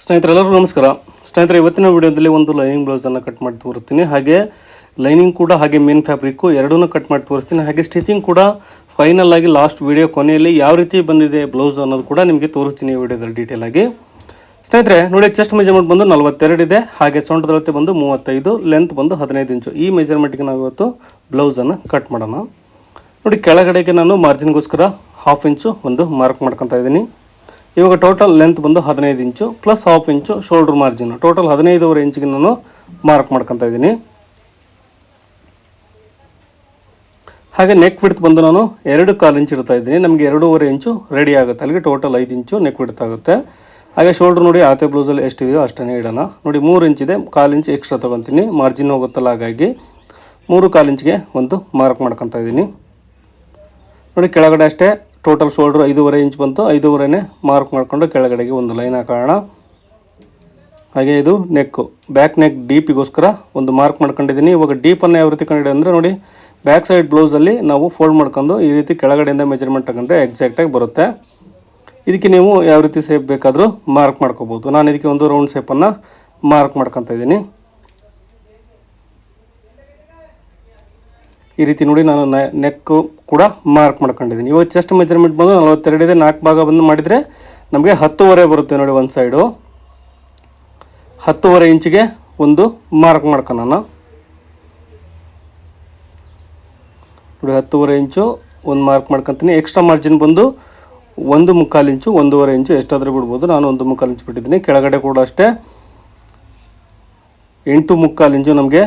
ಸ್ನೇಹಿತರೆಲ್ಲರೂ ನಮಸ್ಕಾರ. ಸ್ನೇಹಿತರೆ, ಇವತ್ತಿನ ವಿಡಿಯೋದಲ್ಲಿ ಒಂದು ಲೈನಿಂಗ್ ಬ್ಲೌಸನ್ನು ಕಟ್ ಮಾಡಿ ತೋರಿಸ್ತೀನಿ. ಹಾಗೆ ಲೈನಿಂಗ್ ಕೂಡ, ಹಾಗೆ ಮೇನ್ ಫ್ಯಾಬ್ರಿಕ್ಕು ಎರಡೂ ಕಟ್ ಮಾಡಿ ತೋರಿಸ್ತೀನಿ. ಹಾಗೆ ಸ್ಟಿಚಿಂಗ್ ಕೂಡ ಫೈನಲ್ ಆಗಿ ಲಾಸ್ಟ್ ವಿಡಿಯೋ ಕೊನೆಯಲ್ಲಿ ಯಾವ ರೀತಿ ಬಂದಿದೆ ಬ್ಲೌಸ್ ಅನ್ನೋದು ಕೂಡ ನಿಮಗೆ ತೋರಿಸ್ತೀನಿ ಈ ವಿಡಿಯೋದಲ್ಲಿ ಡೀಟೇಲ್ ಆಗಿ. ಸ್ನೇಹಿತರೆ, ನೋಡಿ ಚೆಸ್ಟ್ ಮೆಜರ್ಮೆಂಟ್ ಬಂದು ನಲವತ್ತೆರಡು ಇದೆ. ಹಾಗೆ ಸೊಂಟದಳತೆ ಬಂದು ಮೂವತ್ತೈದು ಲೆಂತ್ ಬಂದು ಹದಿನೈದು ಇಂಚು ಈ ಮೆಜರ್ಮೆಂಟ್ಗೆ ನಾವು ಇವತ್ತು ಬ್ಲೌಸನ್ನು ಕಟ್ ಮಾಡೋಣ. ನೋಡಿ, ಕೆಳಗಡೆಗೆ ನಾನು ಮಾರ್ಜಿನ್ಗೋಸ್ಕರ ಹಾಫ್ ಇಂಚು ಒಂದು ಮಾರ್ಕ್ ಮಾಡ್ಕೊತಾ ಇದ್ದೀನಿ. ಇವಾಗ ಟೋಟಲ್ ಲೆಂತ್ ಬಂದು ಹದಿನೈದು inch plus half inch shoulder margin total ಹದಿನೈದುವರೆ ಇಂಚಿಗೆ ನಾನು ಮಾರ್ಕ್ ಮಾಡ್ಕೊತಾ ಇದ್ದೀನಿ. ಹಾಗೆ ನೆಕ್ ವಿಡ್ತ್ ಬಂದು ನಾನು ಎರಡು ಕಾಲು ಇಂಚ್ ಇರ್ತಾ ಇದ್ದೀನಿ. ನಮಗೆ ಎರಡೂವರೆ ಇಂಚು ರೆಡಿ ಆಗುತ್ತೆ. ಅಲ್ಲಿಗೆ ಟೋಟಲ್ ಐದು ಇಂಚು ನೆಕ್ ವಿಡ್ತ್ ಆಗುತ್ತೆ. ಹಾಗೆ ಶೋಲ್ಡ್ರ್ ನೋಡಿ ಆತೆ ಬ್ಲೌಸಲ್ಲಿ ಎಷ್ಟಿದೆಯೋ ಅಷ್ಟೇ ಇಡೋಣ. ನೋಡಿ ಮೂರು ಇಂಚಿದೆ ಕಾಲು ಇಂಚ್ ಎಕ್ಸ್ಟ್ರಾ ತೊಗೊತೀನಿ. ಮಾರ್ಜಿನ್ ಹೋಗುತ್ತಲ್ಲ ಹಾಗಾಗಿ ಮೂರು ಕಾಲು ಇಂಚ್ಗೆ ಒಂದು ಮಾರ್ಕ್ ಮಾಡ್ಕೊತಾ ಇದ್ದೀನಿ. ನೋಡಿ ಕೆಳಗಡೆ ಅಷ್ಟೇ. ಟೋಟಲ್ ಶೋಲ್ಡ್ರ್ ಐದೂವರೆ ಇಂಚ್ ಬಂತು, ಐದೂವರೆನೇ ಮಾರ್ಕ್ ಮಾಡಿಕೊಂಡು ಕೆಳಗಡೆಗೆ ಒಂದು ಲೈನ್ ಹಾಕೋಣ. ಹಾಗೆ ಇದು ನೆಕ್ಕು ಬ್ಯಾಕ್ ನೆಕ್ ಡೀಪಿಗೋಸ್ಕರ ಒಂದು ಮಾರ್ಕ್ ಮಾಡ್ಕೊಂಡಿದ್ದೀನಿ. ಇವಾಗ ಡೀಪನ್ನು ಯಾವ ರೀತಿ ಕಂಡಿದೆ ಅಂದರೆ ನೋಡಿ ಬ್ಯಾಕ್ ಸೈಡ್ ಬ್ಲೌಸಲ್ಲಿ ನಾವು ಫೋಲ್ಡ್ ಮಾಡ್ಕೊಂಡು ಈ ರೀತಿ ಕೆಳಗಡೆಯಿಂದ ಮೆಜರ್ಮೆಂಟ್ ತಗೊಂಡ್ರೆ ಎಕ್ಸಾಕ್ಟಾಗಿ ಬರುತ್ತೆ. ಇದಕ್ಕೆ ನೀವು ಯಾವ ರೀತಿ ಸೇಪ್ ಬೇಕಾದರೂ ಮಾರ್ಕ್ ಮಾಡ್ಕೋಬೋದು. ನಾನು ಇದಕ್ಕೆ ಒಂದು ರೌಂಡ್ ಶೇಪನ್ನು ಮಾರ್ಕ್ ಮಾಡ್ಕೊತಾ ಇದ್ದೀನಿ. ಈ ರೀತಿ ನೋಡಿ ನಾನು ನೆಕ್ಕು ಕೂಡ ಮಾರ್ಕ್ ಮಾಡ್ಕೊಂಡಿದ್ದೀನಿ. ಇವಾಗ ಚೆಸ್ಟ್ ಮೆಜರ್ಮೆಂಟ್ ಬಂದು ನಲವತ್ತೆರಡಿದೆ ನಾಲ್ಕು ಭಾಗ ಬಂದು ಮಾಡಿದರೆ ನಮಗೆ ಹತ್ತುವರೆ ಬರುತ್ತೆ ನೋಡಿ ಒಂದು ಸೈಡು ಹತ್ತುವರೆ ಇಂಚಿಗೆ ಒಂದು ಮಾರ್ಕ್ ಮಾಡ್ಕೊಳ್ಳೋಣ ನೋಡಿ ಹತ್ತುವರೆ ಇಂಚು ಒಂದು ಮಾರ್ಕ್ ಮಾಡ್ಕೊತೀನಿ. ಎಕ್ಸ್ಟ್ರಾ ಮಾರ್ಜಿನ್ ಬಂದು ಒಂದು ಮುಕ್ಕಾಲು ಇಂಚು, ಒಂದೂವರೆ ಇಂಚು ಎಷ್ಟಾದರೂ ಬಿಡ್ಬೋದು. ನಾನು ಒಂದು ಮುಕ್ಕಾಲು ಇಂಚು ಬಿಟ್ಟಿದ್ದೀನಿ. ಕೆಳಗಡೆ ಕೂಡ ಅಷ್ಟೇ ಎಂಟು ಮುಕ್ಕಾಲು ಇಂಚು ನಮಗೆ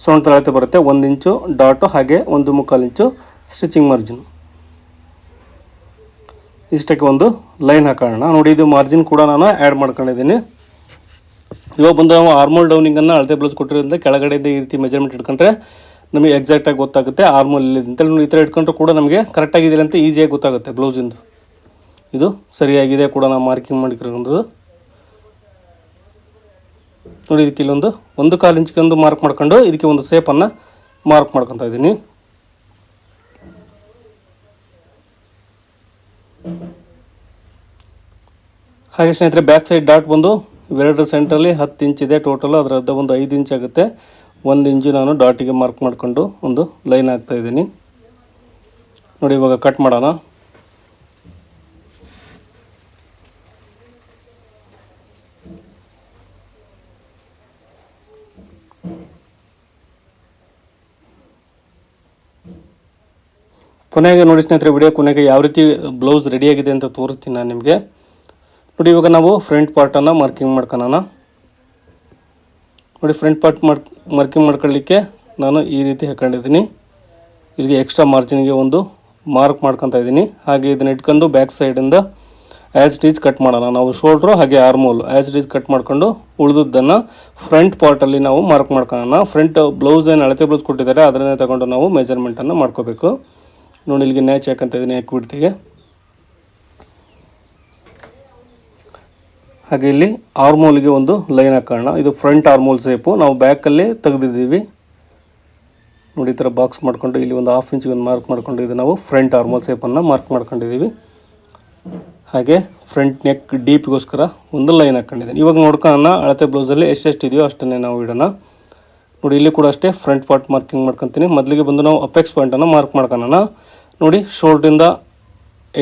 ಸೊಂಟ ತಳತೆ ಬರುತ್ತೆ, ಒಂದು ಇಂಚು ಡಾಟು ಹಾಗೆ ಒಂದು ಮುಕ್ಕಾಲು ಇಂಚು ಸ್ಟಿಚಿಂಗ್ ಮಾರ್ಜಿನ್. ಇಷ್ಟಕ್ಕೆ ಒಂದು ಲೈನ್ ಹಾಕೋಣ. ನೋಡಿ, ಇದು ಮಾರ್ಜಿನ್ ಕೂಡ ನಾನು ಆ್ಯಡ್ ಮಾಡ್ಕೊಂಡಿದ್ದೀನಿ. ಇವಾಗ ಬಂದು ನಾವು ಆರ್ಮೋಲ್ ಡೌನಿಂಗನ್ನು ಅಳತೆ ಬ್ಲೌಸ್ ಕೊಟ್ಟಿರೋದ್ರಿಂದ ಕೆಳಗಡೆಯಿಂದ ಈ ರೀತಿ ಮೆಜರ್ಮೆಂಟ್ ಇಟ್ಕೊಂಡ್ರೆ ನಮಗೆ ಎಕ್ಸಾಕ್ಟಾಗಿ ಗೊತ್ತಾಗುತ್ತೆ ಆರ್ಮೋಲ್ ಇಲ್ಲಿದೆ ಅಂತೇಳಿ ಈ ಥರ ಇಟ್ಕೊಂಡ್ರೆ ಕೂಡ ನಮಗೆ ಕರೆಕ್ಟಾಗಿದೆ ಅಂತ ಈಸಿಯಾಗಿ ಗೊತ್ತಾಗುತ್ತೆ ಬ್ಲೌಸಿಂದು. ಇದು ಸರಿಯಾಗಿದೆ ಕೂಡ ನಾವು ಮಾರ್ಕಿಂಗ್ ಮಾಡಿರೋದು ನೋಡಿ, ಇದಕ್ಕೆ ಇಲ್ಲೊಂದು ಒಂದು ಕಾಲು ಇಂಚಿಗೆ ಒಂದು ಮಾರ್ಕ್ ಮಾಡ್ಕೊಂಡು ಇದಕ್ಕೆ ಒಂದು ಸೇಪನ್ನು ಮಾರ್ಕ್ ಮಾಡ್ಕೊತಾ ಇದ್ದೀನಿ. ಹಾಗೆ ಸ್ನೇಹಿತರೆ ಬ್ಯಾಕ್ ಸೈಡ್ ಡಾಟ್ ಬಂದು ಇವೆರಡರ ಸೆಂಟ್ರಲ್ಲಿ ಹತ್ತು ಇಂಚಿದೆ ಟೋಟಲ್ ಅದರ ಅರ್ಧ ಒಂದು ಐದು ಇಂಚ್ ಆಗುತ್ತೆ. ಒಂದು ಇಂಚು ನಾನು ಡಾಟಿಗೆ ಮಾರ್ಕ್ ಮಾಡಿಕೊಂಡು ಒಂದು ಲೈನ್ ಹಾಕ್ತಾ ಇದ್ದೀನಿ. ನೋಡಿ, ಇವಾಗ ಕಟ್ ಮಾಡೋಣ. ಕೊನೆಗೆ ನೋಡಿ ಸ್ನೇಹಿತರೆ ವಿಡಿಯೋ ಕೊನೆಗೆ ಯಾವ ರೀತಿ ಬ್ಲೌಸ್ ರೆಡಿಯಾಗಿದೆ ಅಂತ ತೋರಿಸ್ತೀನಿ ನಾನು ನಿಮಗೆ. ನೋಡಿ, ಇವಾಗ ನಾವು ಫ್ರಂಟ್ ಪಾರ್ಟನ್ನು ಮಾರ್ಕಿಂಗ್ ಮಾಡ್ಕೊಳ್ಳೋಣ ನೋಡಿ ಫ್ರಂಟ್ ಪಾರ್ಟ್ ಮಾರ್ಕ್ ಮಾರ್ಕಿಂಗ್ ಮಾಡ್ಕೊಳ್ಳಿಕ್ಕೆ ನಾನು ಈ ರೀತಿ ಹಾಕೊಂಡಿದ್ದೀನಿ. ಇಲ್ಲಿಗೆ ಎಕ್ಸ್ಟ್ರಾ ಮಾರ್ಜಿನ್ಗೆ ಒಂದು ಮಾರ್ಕ್ ಮಾಡ್ಕೊತಾ ಇದ್ದೀನಿ. ಹಾಗೆ ಇದನ್ನ ಇಟ್ಕೊಂಡು ಬ್ಯಾಕ್ ಸೈಡಿಂದ ಆ್ಯಸ್ ಟೀಚ್ ಕಟ್ ಮಾಡೋಣ. ನಾವು ಶೋಲ್ಡ್ರು ಹಾಗೆ ಆರ್ಮೋಲ್ ಆ್ಯಸ್ ಟೀಚ್ ಕಟ್ ಮಾಡ್ಕೊಂಡು ಉಳಿದದ್ದನ್ನು ಫ್ರಂಟ್ ಪಾರ್ಟಲ್ಲಿ ನಾವು ಮಾರ್ಕ್ ಮಾಡ್ಕೊಳ್ಳೋಣ ಫ್ರಂಟ್ ಬ್ಲೌಸ್ ಏನು ಅಳತೆ ಬ್ಲೌಸ್ ಕೊಟ್ಟಿದ್ದಾರೆ, ಅದನ್ನೇ ತಗೊಂಡು ನಾವು ಮೆಜರ್ಮೆಂಟನ್ನು ಮಾಡ್ಕೋಬೇಕು. ನೋಡಿ ಇಲ್ಲಿಗೆ ನ್ಯಾಚ್ ಹಾಕಂತ ಇದ್ದೀನಿ ಹಾಕಿಬಿಡ್ತೀವಿ ಹಾಗೆ ಇಲ್ಲಿ ಆರ್ಮೋಲ್ಗೆ ಒಂದು ಲೈನ್ ಹಾಕೋಣ. ಇದು ಫ್ರಂಟ್ ಆರ್ಮೋಲ್ ಸೇಪು ನಾವು ಬ್ಯಾಕಲ್ಲಿ ತೆಗೆದಿದ್ದೀವಿ. ನೋಡಿ ಈ ಥರ ಬಾಕ್ಸ್ ಮಾಡಿಕೊಂಡು ಇಲ್ಲಿ ಒಂದು ಹಾಫ್ ಇಂಚಿಗೆ ಒಂದು ಮಾರ್ಕ್ ಮಾಡಿಕೊಂಡು ಇದು ನಾವು ಫ್ರಂಟ್ ಆರ್ಮೋಲ್ ಸೇಪನ್ನು ಮಾರ್ಕ್ ಮಾಡ್ಕೊಂಡಿದ್ದೀವಿ. ಹಾಗೆ ಫ್ರಂಟ್ ನೆಕ್ ಡೀಪ್ಗೋಸ್ಕರ ಒಂದು ಲೈನ್ ಹಾಕ್ಕೊಂಡಿದ್ದೀನಿ ಇವಾಗ ನೋಡ್ಕೊಳ್ಳೋಣ ಅಳತೆ ಬ್ಲೌಸಲ್ಲಿ ಎಷ್ಟೆಷ್ಟು ಇದೆಯೋ ಅಷ್ಟನ್ನೇ ನಾವು ಇಡೋಣ. ನೋಡಿ, ಇಲ್ಲಿ ಕೂಡ ಅಷ್ಟೇ ಫ್ರಂಟ್ ಪಾರ್ಟ್ ಮಾರ್ಕಿಂಗ್ ಮಾಡ್ಕೊತೀನಿ. ಮೊದಲಿಗೆ ಬಂದು ನಾವು ಅಪೆಕ್ಸ್ ಪಾಯಿಂಟನ್ನು ಮಾರ್ಕ್ ಮಾಡ್ಕೊಳ್ಳೋಣ ನೋಡಿ ಶೋಲ್ಡ್ರಿಂದ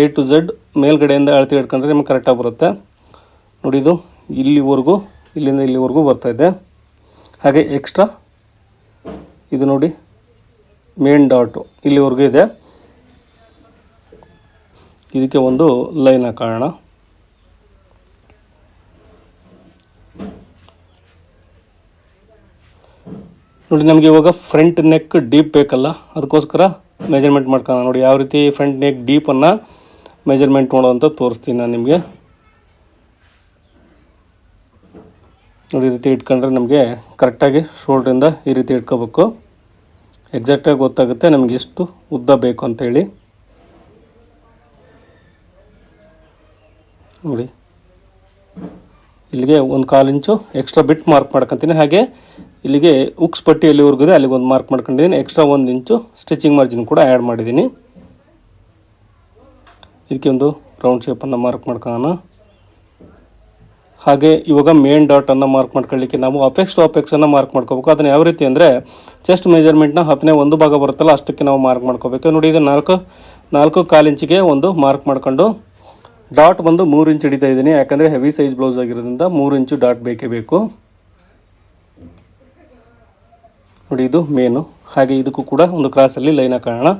ಎ ಟು ಝೆಡ್ ಮೇಲ್ಗಡೆಯಿಂದ ಅಳತೆ ಹಿಡ್ಕೊಂಡ್ರೆ ನಿಮಗೆ ಕರೆಕ್ಟಾಗಿ ಬರುತ್ತೆ. ನೋಡಿ, ಇದು ಇಲ್ಲಿವರೆಗೂ, ಇಲ್ಲಿಂದ ಇಲ್ಲಿವರೆಗೂ ಇದೆ. ಹಾಗೆ ಎಕ್ಸ್ಟ್ರಾ ಇದು ನೋಡಿ ಮೇನ್ ಡಾಟು ಇಲ್ಲಿವರೆಗೂ ಇದೆ. ಇದಕ್ಕೆ ಒಂದು ಲೈನ್ ಹಾಕೋಣ. ನೋಡಿ, ನಮಗೆ ಇವಾಗ ಫ್ರಂಟ್ ನೆಕ್ ಡೀಪ್ ಬೇಕಲ್ಲ, ಅದಕ್ಕೋಸ್ಕರ ಮೆಜರ್ಮೆಂಟ್ ಮಾಡ್ಕೊಳ್ಳೋಣ. ನೋಡಿ, ಯಾವ ರೀತಿ ಫ್ರಂಟ್ ನೆಕ್ ಡೀಪನ್ನು ಮೆಜರ್ಮೆಂಟ್ ಮಾಡೋವಂತ ತೋರಿಸ್ತೀನಿ ನಾನು ನಿಮಗೆ. ನೋಡಿ, ಈ ರೀತಿ ಇಟ್ಕೊಂಡ್ರೆ ನಮಗೆ ಕರೆಕ್ಟಾಗಿ ಶೋಲ್ಡ್ರಿಂದ ಈ ರೀತಿ ಇಟ್ಕೋಬೇಕು. ಎಕ್ಸಾಕ್ಟಾಗಿ ಗೊತ್ತಾಗುತ್ತೆ ನಮಗೆ ಎಷ್ಟು ಉದ್ದ ಬೇಕು ಅಂತೇಳಿ ನೋಡಿ, ಇಲ್ಲಿಗೆ ಒಂದು ಕಾಲು ಇಂಚು ಎಕ್ಸ್ಟ್ರಾ ಬಿಟ್ ಮಾರ್ಕ್ ಮಾಡ್ಕೊತೀನಿ. ಹಾಗೆ ಇಲ್ಲಿಗೆ ಉಕ್ಸ್ ಪಟ್ಟಿ ಎಲ್ಲಿವರೆಗೂ ಇದೆ ಅಲ್ಲಿಗೆ ಒಂದು ಮಾರ್ಕ್ ಮಾಡ್ಕೊಂಡಿದ್ದೀನಿ. ಎಕ್ಸ್ಟ್ರಾ ಒಂದು ಇಂಚು ಸ್ಟಿಚಿಂಗ್ ಮಾರ್ಜಿನ್ ಕೂಡ ಆ್ಯಡ್ ಮಾಡಿದ್ದೀನಿ. ಇದಕ್ಕೆ ಒಂದು ರೌಂಡ್ ಶೇಪನ್ನು ಮಾರ್ಕ್ ಮಾಡ್ಕೊಳ್ಳೋಣ. ಹಾಗೆ ಇವಾಗ ಮೇನ್ ಡಾಟನ್ನು ಮಾರ್ಕ್ ಮಾಡ್ಕೊಳ್ಳಿಕ್ಕೆ ನಾವು ಅಪೆಕ್ಸ್ ಟು ಅಪೆಕ್ಸನ್ನು ಮಾರ್ಕ್ ಮಾಡ್ಕೋಬೇಕು. ಅದನ್ನು ಯಾವ ರೀತಿ ಅಂದರೆ ಚೆಸ್ಟ್ ಮೆಜರ್ಮೆಂಟ್ನ ಹತ್ತನೇ ಒಂದು ಭಾಗ ಬರುತ್ತಲ್ಲ ಅಷ್ಟಕ್ಕೆ ನಾವು ಮಾರ್ಕ್ ಮಾಡ್ಕೋಬೇಕು. ನೋಡಿ ಇದು ನಾಲ್ಕು ನಾಲ್ಕು ಕಾಲು ಇಂಚಿಗೆ ಒಂದು ಮಾರ್ಕ್ ಮಾಡ್ಕೊಂಡು ಡಾಟ್ ಬಂದು ಮೂರು ಇಂಚ್ ಹಿಡಿತಾ ಇದ್ದೀನಿ. ಯಾಕಂದರೆ ಹೆವಿ ಸೈಜ್ ಬ್ಲೌಸ್ ಆಗಿರೋದ್ರಿಂದ ಮೂರು ಇಂಚು ಡಾಟ್ ಬೇಕೇ ಬೇಕು. ನೋಡಿ ಇದು ಮೇನು ಹಾಗೆ ಇದಕ್ಕೂ ಕೂಡ ಒಂದು ಕ್ರಾಸಲ್ಲಿ ಲೈನ್ ಹಾಕೋಣ.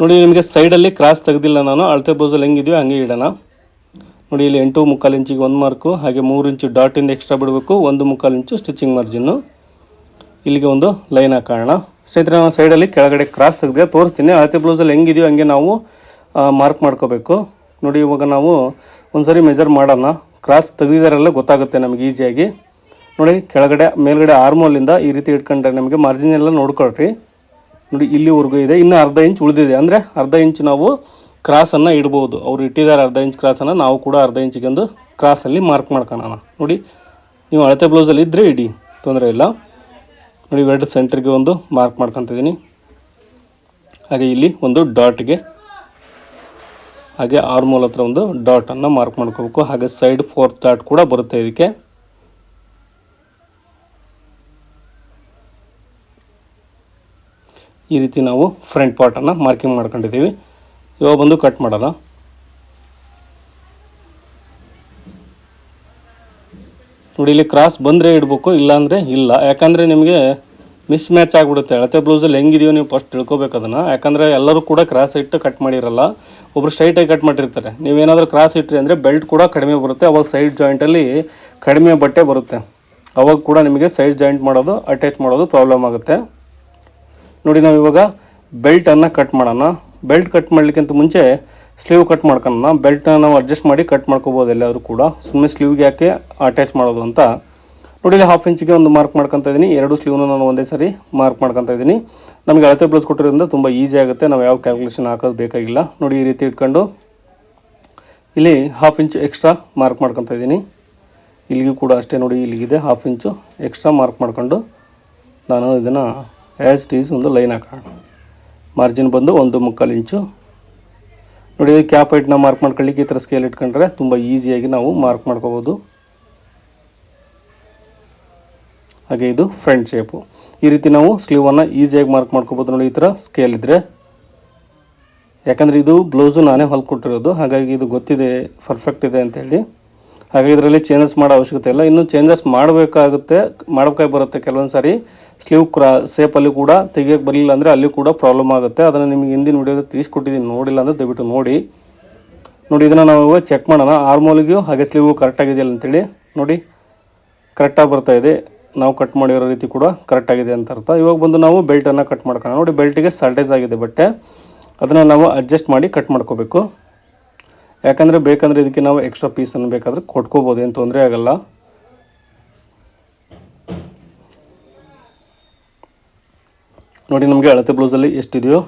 ನೋಡಿ ನಿಮಗೆ ಸೈಡಲ್ಲಿ ಕ್ರಾಸ್ ತೆಗೆದಿಲ್ಲ ನಾನು. ಅಳತೆ ಬ್ಲೌಸಲ್ಲಿ ಹೆಂಗಿದೆಯೋ ಹಂಗೆ ಇಡೋಣ. ನೋಡಿ ಇಲ್ಲಿ ಎಂಟು ಮುಕ್ಕಾಲು ಇಂಚಿಗೆ ಒಂದು ಮಾರ್ಕು ಹಾಗೆ ಮೂರು ಇಂಚು ಡಾಟಿಂದ ಎಕ್ಸ್ಟ್ರಾ ಬಿಡಬೇಕು. ಒಂದು ಮುಕ್ಕಾಲು ಇಂಚು ಸ್ಟಿಚಿಂಗ್ ಮಾರ್ಜಿನ್ನು ಇಲ್ಲಿಗೆ ಒಂದು ಲೈನ್ ಹಾಕೋಣ. ಸ್ನೇಹಿತರೆ, ನಾನು ಸೈಡಲ್ಲಿ ಕೆಳಗಡೆ ಕ್ರಾಸ್ ತೆಗೆದಿದೆ. ತೋರಿಸ್ತೀನಿ. ಅಳತೆ ಬ್ಲೌಸಲ್ಲಿ ಹೆಂಗಿದೆಯೋ ಹಂಗೆ ನಾವು ಮಾರ್ಕ್ ಮಾಡ್ಕೋಬೇಕು. ನೋಡಿ ಇವಾಗ ನಾವು ಒಂದ್ಸರಿ ಮೆಜರ್ ಮಾಡೋಣ. ಕ್ರಾಸ್ ತೆಗೆದಿದಾರೆಲ್ಲ ಗೊತ್ತಾಗುತ್ತೆ ನಮಗೆ ಈಸಿಯಾಗಿ ನೋಡಿ, ಕೆಳಗಡೆ, ಮೇಲ್ಗಡೆ ಆರ್ಮೋಲಿಂದ ಈ ರೀತಿ ಇಟ್ಕೊಂಡ್ರೆ ನಮಗೆ ಮಾರ್ಜಿನ್ ಎಲ್ಲ ನೋಡ್ಕೊಳ್ರಿ. ನೋಡಿ, ಇಲ್ಲಿವರೆಗೂ ಇದೆ. ಇನ್ನು ಅರ್ಧ ಇಂಚ್ ಉಳಿದಿದೆ. ಅಂದರೆ ಅರ್ಧ ಇಂಚ್ ನಾವು ಕ್ರಾಸನ್ನು ಇಡ್ಬೋದು. ಅವ್ರು ಇಟ್ಟಿದ್ದಾರೆ ಅರ್ಧ ಇಂಚ್ ಕ್ರಾಸನ್ನು ನಾವು ಕೂಡ ಅರ್ಧ ಇಂಚಿಗೆ ಒಂದು ಕ್ರಾಸಲ್ಲಿ ಮಾರ್ಕ್ ಮಾಡ್ಕೊಳೋಣ. ನೋಡಿ, ನೀವು ಅಳತೆ ಬ್ಲೌಸಲ್ಲಿ ಇದ್ದರೆ ಇಡಿ. ತೊಂದರೆ ಇಲ್ಲ. ನೋಡಿ, ಎರಡು ಸೆಂಟ್ರಿಗೆ ಒಂದು ಮಾರ್ಕ್ ಮಾಡ್ಕೊತಿದ್ದೀನಿ. ಹಾಗೆ ಇಲ್ಲಿ ಒಂದು ಡಾಟ್ಗೆ ಹಾಗೆ ಆರ್ಮೋಲ್ ಹತ್ರ ಒಂದು ಡಾಟನ್ನು ಮಾರ್ಕ್ ಮಾಡ್ಕೋಬೇಕು. ಹಾಗೆ ಸೈಡ್ ಫೋರ್ತ್ ಡಾಟ್ ಕೂಡ ಬರುತ್ತೆ ಇದಕ್ಕೆ. ಈ ರೀತಿ ನಾವು ಫ್ರಂಟ್ ಪಾರ್ಟನ್ನು ಮಾರ್ಕಿಂಗ್ ಮಾಡ್ಕೊಂಡಿದ್ದೀವಿ. ಇವಾಗ ಬಂದು ಕಟ್ ಮಾಡೋಣ. ನೋಡಿ, ಇಲ್ಲಿ ಕ್ರಾಸ್ ಬಂದರೆ ಇಡಬೇಕು, ಇಲ್ಲಾಂದರೆ ಇಲ್ಲ. ಯಾಕಂದರೆ ನಿಮಗೆ ಮಿಸ್ ಮ್ಯಾಚ್ ಆಗಿಬಿಡುತ್ತೆ. ಅಳತೆ ಬ್ಲೌಸಲ್ಲಿ ಹೆಂಗಿದೆಯೋ ನೀವು ಫಸ್ಟ್ ತಿಳ್ಕೊಬೇಕು ಅದನ್ನು. ಯಾಕಂದರೆ ಎಲ್ಲರೂ ಕೂಡ ಕ್ರಾಸ್ ಇಟ್ಟು ಕಟ್ ಮಾಡಿರಲ್ಲ. ಒಬ್ರು ಸ್ಟ್ರೈಟಾಗಿ ಕಟ್ ಮಾಡಿರ್ತಾರೆ. ನೀವೇನಾದರೂ ಕ್ರಾಸ್ ಇಟ್ಟರೆ ಅಂದರೆ ಬೆಲ್ಟ್ ಕೂಡ ಕಡಿಮೆ ಬರುತ್ತೆ. ಅವಾಗ ಸೈಡ್ ಜಾಯಿಂಟಲ್ಲಿ ಕಡಿಮೆ ಬಟ್ಟೆ ಬರುತ್ತೆ. ಅವಾಗ ಕೂಡ ನಿಮಗೆ ಸೈಡ್ ಜಾಯಿಂಟ್ ಮಾಡೋದು ಅಟ್ಯಾಚ್ ಮಾಡೋದು ಪ್ರಾಬ್ಲಮ್ ಆಗುತ್ತೆ. ನೋಡಿ ನಾವು ಇವಾಗ ಬೆಲ್ಟನ್ನು ಕಟ್ ಮಾಡೋಣ. ಬೆಲ್ಟ್ ಕಟ್ ಮಾಡಲಿಕ್ಕಿಂತ ಮುಂಚೆ ಸ್ಲೀವ್ ಕಟ್ ಮಾಡ್ಕೊಳ್ಳೋಣ ಬೆಲ್ಟ್ನ ನಾವು ಅಡ್ಜಸ್ಟ್ ಮಾಡಿ ಕಟ್ ಮಾಡ್ಕೋಬೋದು ಎಲ್ಲಾದರೂ ಕೂಡ. ಸುಮ್ಮನೆ ಸ್ಲೀವ್ಗೆ ಯಾಕೆ ಅಟ್ಯಾಚ್ ಮಾಡೋದು ಅಂತ. ನೋಡಿ ಇಲ್ಲಿ ಹಾಫ್ ಇಂಚಿಗೆ ಒಂದು ಮಾರ್ಕ್ ಮಾಡ್ಕೊತಾ ಇದ್ದೀನಿ ಎರಡು ಸ್ಲೀವ್ನ ನಾನು ಒಂದೇ ಸರಿ ಮಾರ್ಕ್ ಮಾಡ್ಕೊತಾ ಇದ್ದೀನಿ ನಮಗೆ ಅಳತೆ ಬ್ಲೌಸ್ ಕೊಟ್ಟಿರೋದ್ರಿಂದ ತುಂಬ ಈಸಿ ಆಗುತ್ತೆ. ನಾವು ಯಾವ ಕ್ಯಾಲ್ಕುಲೇಷನ್ ಹಾಕೋದು ಬೇಕಾಗಿಲ್ಲ. ನೋಡಿ ಈ ರೀತಿ ಇಟ್ಕೊಂಡು ಇಲ್ಲಿ ಹಾಫ್ ಇಂಚ್ ಎಕ್ಸ್ಟ್ರಾ ಮಾರ್ಕ್ ಮಾಡ್ಕೊತಾ ಇದ್ದೀನಿ ಇಲ್ಲಿಗೂ ಕೂಡ ಅಷ್ಟೇ ನೋಡಿ ಇಲ್ಲಿಗಿದೆ. ಹಾಫ್ ಇಂಚು ಎಕ್ಸ್ಟ್ರಾ ಮಾರ್ಕ್ ಮಾಡ್ಕೊಂಡು ನಾನು ಇದನ್ನು ಆ್ಯಸ್ ಟೀಸ್ ಒಂದು ಲೈನ್ ಹಾಕೋಣ ಮಾರ್ಜಿನ್ ಬಂದು ಒಂದು ಮುಕ್ಕಾಲು ಇಂಚು ನೋಡಿ ಕ್ಯಾಪ್ ಹೈಟ್ನ ಮಾರ್ಕ್ ಮಾಡ್ಕೊಳ್ಳಿಕ್ಕೆ ಈ ಥರ ಸ್ಕೇಲ್ ಇಟ್ಕೊಂಡ್ರೆ ತುಂಬ ಈಸಿಯಾಗಿ ನಾವು ಮಾರ್ಕ್ ಮಾಡ್ಕೋಬೋದು. ಹಾಗೆ ಇದು ಫ್ರಂಟ್ ಶೇಪು ಈ ರೀತಿ ನಾವು ಸ್ಲೀವನ್ನು ಈಸಿಯಾಗಿ ಮಾರ್ಕ್ ಮಾಡ್ಕೋಬೋದು ನೋಡಿ ಈ ಥರ ಸ್ಕೇಲ್ ಇದ್ದರೆ ಯಾಕಂದರೆ ಇದು ಬ್ಲೌಸು ನಾನೇ ಹೊಲ್ಕೊಟ್ಟಿರೋದು ಹಾಗಾಗಿ ಇದು ಗೊತ್ತಿದೆ ಪರ್ಫೆಕ್ಟ್ ಇದೆ ಅಂತೇಳಿ ಹಾಗೆ ಇದರಲ್ಲಿ ಚೇಂಜಸ್ ಮಾಡೋ ಅವಶ್ಯಕತೆ ಇಲ್ಲ. ಇನ್ನು ಚೇಂಜಸ್ ಮಾಡಬೇಕಾಗುತ್ತೆ, ಮಾಡಬೇಕಾಗಿ ಬರುತ್ತೆ ಕೆಲವೊಂದು ಸಾರಿ ಸ್ಲೀವ್ ಕ್ರಾ ಸೇಪಲ್ಲಿ ಕೂಡ ತೆಗಿಯೋಕ್ಕೆ ಬರಲಿಲ್ಲ ಅಂದರೆ ಅಲ್ಲಿ ಕೂಡ ಪ್ರಾಬ್ಲಮ್ ಆಗುತ್ತೆ. ಅದನ್ನು ನಿಮಗೆ ಹಿಂದಿನ ವಿಡಿಯೋದಲ್ಲಿ ತಿಳಿಸ್ಕೊಟ್ಟಿದ್ದೀನಿ. ನೋಡಿಲ್ಲ ಅಂದರೆ ದಯವಿಟ್ಟು ನೋಡಿ. ನೋಡಿ, ಇದನ್ನು ನಾವು ಚೆಕ್ ಮಾಡೋಣ. ಆರ್ಮೋಲಿಗೂ ಹಾಗೆ ಸ್ಲೀವು ಕರೆಕ್ಟಾಗಿದೆಯಲ್ಲ ಅಂತೇಳಿ. ನೋಡಿ ಕರೆಕ್ಟಾಗಿ ಬರ್ತಾ ಇದೆ. ನಾವು ಕಟ್ ಮಾಡಿರೋ ರೀತಿ ಕೂಡ ಕರೆಕ್ಟಾಗಿದೆ ಅಂತ ಅರ್ಥ. ಇವಾಗ ಬಂದು ನಾವು ಬೆಲ್ಟನ್ನು ಕಟ್ ಮಾಡ್ಕೋಣ ನೋಡಿ ಬೆಲ್ಟಿಗೆ ಸಾಲ್ಟೇಜ್ ಆಗಿದೆ ಬಟ್ಟೆ. ಅದನ್ನು ನಾವು ಅಡ್ಜಸ್ಟ್ ಮಾಡಿ ಕಟ್ ಮಾಡ್ಕೋಬೇಕು. ಯಾಕಂದರೆ ಬೇಕಂದರೆ ಇದಕ್ಕೆ ನಾವು ಎಕ್ಸ್ಟ್ರಾ ಪೀಸನ್ನು ಬೇಕಾದರೆ ಕೊಟ್ಕೋಬೋದು. ಏನು ತೊಂದರೆ ಆಗಲ್ಲ. ನೋಡಿ ನಮಗೆ ಅಳತೆ ಬ್ಲೌಸಲ್ಲಿ ಎಷ್ಟಿದೆಯೋ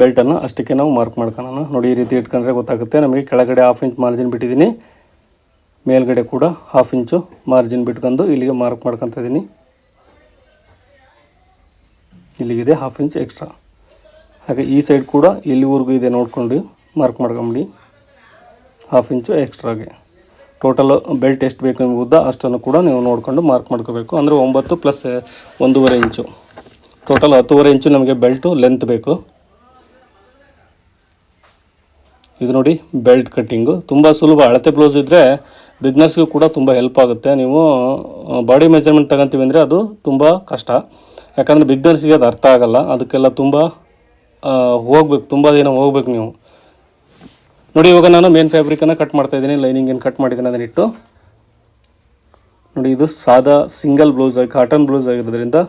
ಬೆಲ್ಟನ್ನು ಅಷ್ಟಕ್ಕೆ ನಾವು ಮಾರ್ಕ್ ಮಾಡ್ಕೊಳ್ಳೋಣ. ನೋಡಿ ಈ ರೀತಿ ಇಟ್ಕೊಂಡ್ರೆ ಗೊತ್ತಾಗುತ್ತೆ. ನಮಗೆ ಕೆಳಗಡೆ ಹಾಫ್ ಇಂಚ್ ಮಾರ್ಜಿನ್ ಬಿಟ್ಟಿದ್ದೀನಿ. ಮೇಲ್ಗಡೆ ಕೂಡ ಹಾಫ್ ಇಂಚು ಮಾರ್ಜಿನ್ ಬಿಟ್ಕೊಂಡು ಇಲ್ಲಿಗೆ ಮಾರ್ಕ್ ಮಾಡ್ಕೊತ ಇದ್ದೀನಿ. ಇಲ್ಲಿಗಿದೆ ಹಾಫ್ ಇಂಚ್ ಎಕ್ಸ್ಟ್ರಾ ಹಾಗೆ ಈ ಸೈಡ್ ಕೂಡ ಇಲ್ಲಿವರೆಗೂ ಇದೆ ನೋಡ್ಕೊಂಡು ಮಾರ್ಕ್ ಮಾಡ್ಕೊಂಬಿಡಿ. ಹಾಫ್ ಇಂಚು ಎಕ್ಸ್ಟ್ರಾಗೆ ಟೋಟಲ್ ಬೆಲ್ಟ್ ಎಷ್ಟು ಬೇಕು ನಿಮ್ಗೆ ಉದ್ದ ಅಷ್ಟನ್ನು ಕೂಡ ನೀವು ನೋಡಿಕೊಂಡು ಮಾರ್ಕ್ ಮಾಡ್ಕೋಬೇಕು. ಅಂದರೆ ಒಂಬತ್ತು ಪ್ಲಸ್ ಒಂದೂವರೆ ಇಂಚು ಟೋಟಲ್ ಹತ್ತುವರೆ ಇಂಚು ನಮಗೆ ಬೆಲ್ಟು ಲೆಂತ್ ಬೇಕು. ಇದು ನೋಡಿ ಬೆಲ್ಟ್ ಕಟ್ಟಿಂಗು ತುಂಬ ಸುಲಭ. ಅಳತೆ ಬ್ಲೌಸ್ ಇದ್ದರೆ ಬಿಸ್ನೆಸ್ಗೂ ಕೂಡ ತುಂಬ ಹೆಲ್ಪ್ ಆಗುತ್ತೆ. ನೀವು ಬಾಡಿ ಮೆಜರ್ಮೆಂಟ್ ತಗೊಂತೀವಿ ಅಂದರೆ ಅದು ತುಂಬ ಕಷ್ಟ. ಯಾಕಂದರೆ ಬಿಗ್ನರ್ಸ್ಗೆ ಅದು ಅರ್ಥ ಆಗಲ್ಲ. ಅದಕ್ಕೆಲ್ಲ ತುಂಬ ಹೋಗ್ಬೇಕು. ತುಂಬ ದಿನ ಹೋಗ್ಬೇಕು ನೀವು. ನೋಡಿ, ಇವಾಗ ನಾನು ಮೇನ್ ಫ್ಯಾಬ್ರಿಕನ್ನು ಕಟ್ ಮಾಡ್ತಾ ಇದ್ದೀನಿ. ಲೈನಿಂಗ್ ಏನು ಕಟ್ ಮಾಡಿದ್ದೀನಿ ಅದನ್ನಿಟ್ಟು ನೋಡಿ, ಇದು ಸಾದಾ ಸಿಂಗಲ್ ಬ್ಲೌಸ್ ಆಗಿ ಕಾಟನ್ ಬ್ಲೌಸ್ ಆಗಿರೋದ್ರಿಂದ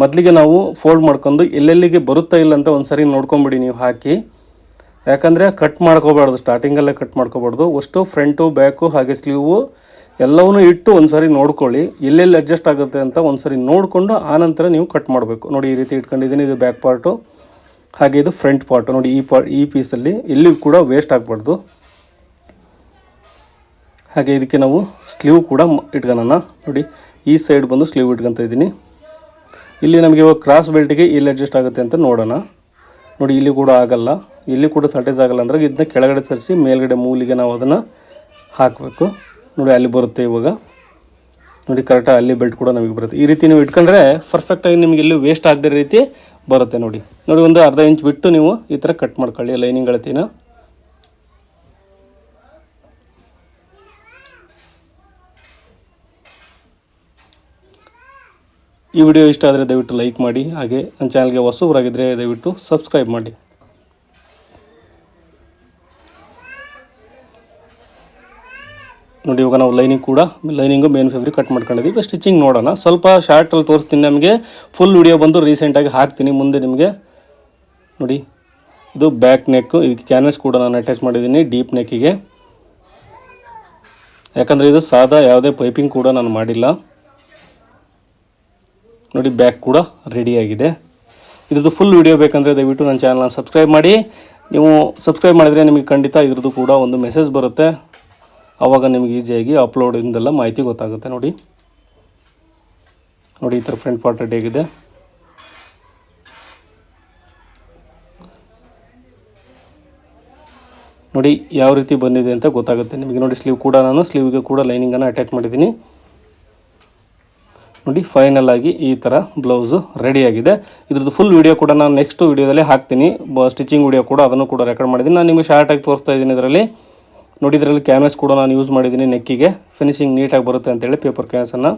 ಮೊದಲಿಗೆ ನಾವು ಫೋಲ್ಡ್ ಮಾಡ್ಕೊಂಡು ಎಲ್ಲೆಲ್ಲಿಗೆ ಬರುತ್ತಾ ಇಲ್ಲ ಅಂತ ಒಂದು ಸರಿ ನೋಡ್ಕೊಂಬಿಡಿ ನೀವು ಹಾಕಿ. ಯಾಕಂದರೆ ಕಟ್ ಮಾಡ್ಕೋಬಾರ್ದು ಸ್ಟಾರ್ಟಿಂಗಲ್ಲೇ ಕಟ್ ಮಾಡ್ಕೋಬಾರ್ದು. ಅಷ್ಟು ಫ್ರಂಟು ಬ್ಯಾಕು ಹಾಗೆ ಸ್ಲೀವು ಎಲ್ಲವನ್ನೂ ಇಟ್ಟು ಒಂದು ಸಾರಿ ನೋಡ್ಕೊಳ್ಳಿ. ಎಲ್ಲೆಲ್ಲಿ ಅಡ್ಜಸ್ಟ್ ಆಗುತ್ತೆ ಅಂತ ಒಂದು ಸರಿ ನೋಡಿಕೊಂಡು ಆನಂತರ ನೀವು ಕಟ್ ಮಾಡಬೇಕು. ನೋಡಿ ಈ ರೀತಿ ಇಟ್ಕೊಂಡಿದ್ದೀನಿ, ಇದು ಬ್ಯಾಕ್ ಪಾರ್ಟು ಹಾಗೆ ಇದು ಫ್ರಂಟ್ ಪಾರ್ಟು ನೋಡಿ ಈ ಪಾ ಈ ಪೀಸಲ್ಲಿ ಎಲ್ಲಿಯೂ ಕೂಡ ವೇಸ್ಟ್ ಆಗಬಾರ್ದು. ಹಾಗೆ ಇದಕ್ಕೆ ನಾವು ಸ್ಲೀವ್ ಕೂಡ ಇಟ್ಕೊಳ್ಳೋಣ ನೋಡಿ ಈ ಸೈಡ್ ಬಂದು ಸ್ಲೀವ್ ಇಟ್ಕೊತ ಇದ್ದೀನಿ. ಇಲ್ಲಿ ನಮಗೆ ಇವಾಗ ಕ್ರಾಸ್ ಬೆಲ್ಟಿಗೆ ಇಲ್ಲಿ ಅಡ್ಜಸ್ಟ್ ಆಗುತ್ತೆ ಅಂತ ನೋಡೋಣ. ನೋಡಿ, ಇಲ್ಲಿ ಕೂಡ ಆಗಲ್ಲ. ಇಲ್ಲಿ ಕೂಡ ಸಟೇಜ್ ಆಗಲ್ಲ ಅಂದರೆ ಇದನ್ನ ಕೆಳಗಡೆ ಸರಿಸಿ ಮೇಲ್ಗಡೆ ಮೂಲಿಗೆ ನಾವು ಅದನ್ನು ಹಾಕಬೇಕು. ನೋಡಿ, ಅಲ್ಲಿ ಬರುತ್ತೆ ಇವಾಗ. ನೋಡಿ ಕರೆಕ್ಟಾಗಿ ಅಲ್ಲಿ ಬೆಲ್ಟ್ ಕೂಡ ನಮಗೆ ಬರುತ್ತೆ. ಈ ರೀತಿ ನೀವು ಇಟ್ಕೊಂಡ್ರೆ ಪರ್ಫೆಕ್ಟಾಗಿ ನಿಮಗೆ ಇಲ್ಲಿ ವೇಸ್ಟ್ ಆಗದೇ ರೀತಿ ಬರುತ್ತೆ ನೋಡಿ. ನೋಡಿ, ಒಂದು ಅರ್ಧ ಇಂಚ್ ಬಿಟ್ಟು ನೀವು ಈ ಥರ ಕಟ್ ಮಾಡ್ಕೊಳ್ಳಿ ಲೈನಿಂಗ್ ಅಳತಿನ. ಈ ವಿಡಿಯೋ ಇಷ್ಟ ಆದರೆ ದಯವಿಟ್ಟು ಲೈಕ್ ಮಾಡಿ, ಹಾಗೆ ನನ್ನ ಚಾನಲ್ಗೆ ಹೊಸಬರಾಗಿದ್ದರೆ ದಯವಿಟ್ಟು ಸಬ್ಸ್ಕ್ರೈಬ್ ಮಾಡಿ. ನೋಡಿ, ಇವಾಗ ನಾವು ಲೈನಿಂಗ್ ಕೂಡ ಲೈನಿಂಗು ಮೇನ್ ಫೇವ್ರಿ ಕಟ್ ಮಾಡ್ಕೊಂಡಿದ್ದೀವಿ ಸ್ಟಿಚಿಂಗ್ ನೋಡೋಣ. ಸ್ವಲ್ಪ ಶಾರ್ಟಲ್ಲಿ ತೋರಿಸ್ತೀನಿ ನಮಗೆ. ಫುಲ್ ವಿಡಿಯೋ ಬಂದು ರೀಸೆಂಟಾಗಿ ಹಾಕ್ತೀನಿ. ಮುಂದೆ ನಿಮಗೆ ನೋಡಿ, ಇದು ಬ್ಯಾಕ್ ನೆಕ್ಕು ಇದಕ್ಕೆ ಕ್ಯಾನ್ವಸ್ ಕೂಡ ನಾನು ಅಟ್ಯಾಚ್ ಮಾಡಿದ್ದೀನಿ ಡೀಪ್ ನೆಕ್ಕಿಗೆ ಯಾಕಂದರೆ ಇದು ಸಾದಾ ಯಾವುದೇ ಪೈಪಿಂಗ್ ಕೂಡ ನಾನು ಮಾಡಿಲ್ಲ. ನೋಡಿ, ಬ್ಯಾಗ್ ಕೂಡ ರೆಡಿಯಾಗಿದೆ ಇದ್ರದ್ದು ಫುಲ್ ವಿಡಿಯೋ ಬೇಕಂದರೆ ದಯವಿಟ್ಟು ನನ್ನ ಚಾನಲ್ನ ಸಬ್ಸ್ಕ್ರೈಬ್ ಮಾಡಿ. ನೀವು ಸಬ್ಸ್ಕ್ರೈಬ್ ಮಾಡಿದರೆ ನಿಮಗೆ ಖಂಡಿತ ಇದ್ರದ್ದು ಕೂಡ ಒಂದು ಮೆಸೇಜ್ ಬರುತ್ತೆ. ಆವಾಗ ನಿಮಗೆ ಈಸಿಯಾಗಿ ಅಪ್ಲೋಡಿಂದೆಲ್ಲ ಮಾಹಿತಿ ಗೊತ್ತಾಗುತ್ತೆ. ನೋಡಿ. ನೋಡಿ, ಈ ಥರ ಫ್ರಂಟ್ ಪಾರ್ಟ್ ರೆಡಿ ಆಗಿದೆ. ನೋಡಿ, ಯಾವ ರೀತಿ ಬಂದಿದೆ ಅಂತ ಗೊತ್ತಾಗುತ್ತೆ ನಿಮಗೆ. ನೋಡಿ ಸ್ಲೀವ್ ಕೂಡ ನಾನು ಸ್ಲೀವ್ಗೆ ಕೂಡ ಲೈನಿಂಗನ್ನು ಅಟ್ಯಾಚ್ ಮಾಡಿದ್ದೀನಿ. ನೋಡಿ ಫೈನಲ್ ಆಗಿ ಈ ಥರ ಬ್ಲೌಸು ರೆಡಿಯಾಗಿದೆ ಇದ್ರದ್ದು ಫುಲ್ ವಿಡಿಯೋ ಕೂಡ ನಾನು ನೆಕ್ಸ್ಟ್ ವಿಡಿಯೋದಲ್ಲಿ ಹಾಕ್ತೀನಿ. ಸ್ಟಿಚಿಂಗ್ ವಿಡಿಯೋ ಕೂಡ ಅದನ್ನು ಕೂಡ ರೆಕಾರ್ಡ್ ಮಾಡಿದ್ದೀನಿ. ನಾನು ನಿಮಗೆ ಶಾರ್ಟಾಗಿ ತೋರಿಸ್ತಾ ಇದ್ದೀನಿ ಇದರಲ್ಲಿ. ನೋಡಿ, ಇದರಲ್ಲಿ ಕ್ಯಾನ್ವಸ್ ಕೂಡ ನಾನು ಯೂಸ್ ಮಾಡಿದ್ದೀನಿ ನೆಕ್ಕಿಗೆ ಫಿನಿಶಿಂಗ್ ನೀಟಾಗಿ ಬರುತ್ತೆ ಅಂತೇಳಿ ಪೇಪರ್ ಕ್ಯಾನ್ಸನ್ನು